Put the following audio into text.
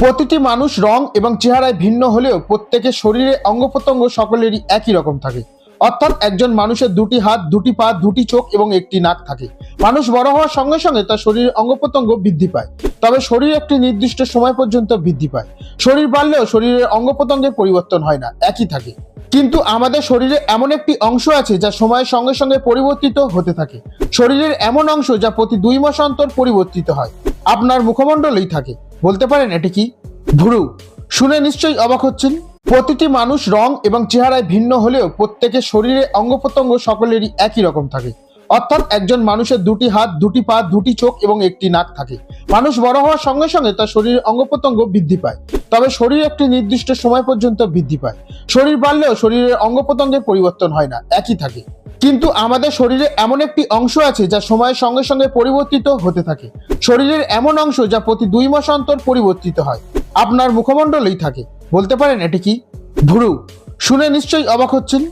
প্রতিটি মানুষ রং এবং চেহারায় ভিন্ন হলেও প্রত্যেকের শরীরে অঙ্গ প্রত্যঙ্গ সকলেরই একই রকম থাকে। অর্থাৎ একজন মানুষের দুটি হাত, দুটি পা, দুটি চোখ এবং একটি নাক থাকে। মানুষ বড় হওয়ার সঙ্গে সঙ্গে তার শরীরের অঙ্গ প্রত্যঙ্গ বৃদ্ধি পায়। তবে শরীর একটি নির্দিষ্ট সময় পর্যন্ত বৃদ্ধি পায়। শরীর বাড়লেও শরীরের অঙ্গ প্রত্যঙ্গের পরিবর্তন হয় না, একই থাকে। কিন্তু আমাদের শরীরে এমন একটি অংশ আছে যা সময়ের সঙ্গে সঙ্গে পরিবর্তিত হতে থাকে। শরীরের এমন অংশ যা প্রতি দুই মাস অন্তর পরিবর্তিত হয়। আপনার মুখমণ্ডলেই থাকে। বলতে পারেন এটি কি? ভুরু, শুনে নিশ্চয়ই অবাক হচ্ছেন। প্রতিটি মানুষ রং এবং চেহারায় ভিন্ন হলেও প্রত্যেকের শরীরে অঙ্গ প্রত্যঙ্গ সকলেরই একই রকম থাকে। অর্থাৎ একজন মানুষের দুটি হাত, দুটি পা, দুটি চোখ এবং একটি নাক থাকে। মানুষ বড় হওয়ার সঙ্গে সঙ্গে তার শরীরের অঙ্গ প্রত্যঙ্গ বৃদ্ধি পায়। তবে শরীর একটি নির্দিষ্ট সময় পর্যন্ত বৃদ্ধি পায়। শরীর বাড়লেও শরীরের অঙ্গ প্রত্যঙ্গের পরিবর্তন হয় না, একই থাকে। কিন্তু আমাদের শরীরে এমন একটি অংশ আছে যা সময়ের সঙ্গে সঙ্গে পরিবর্তিত হতে থাকে। শরীরের এমন অংশ যা প্রতি দুই মাস অন্তর পরিবর্তিত হয়। আপনার মুখমণ্ডলেই থাকে। বলতে পারেন এটি কি? ভুরু শুনে নিশ্চয়ই অবাক হচ্ছেন?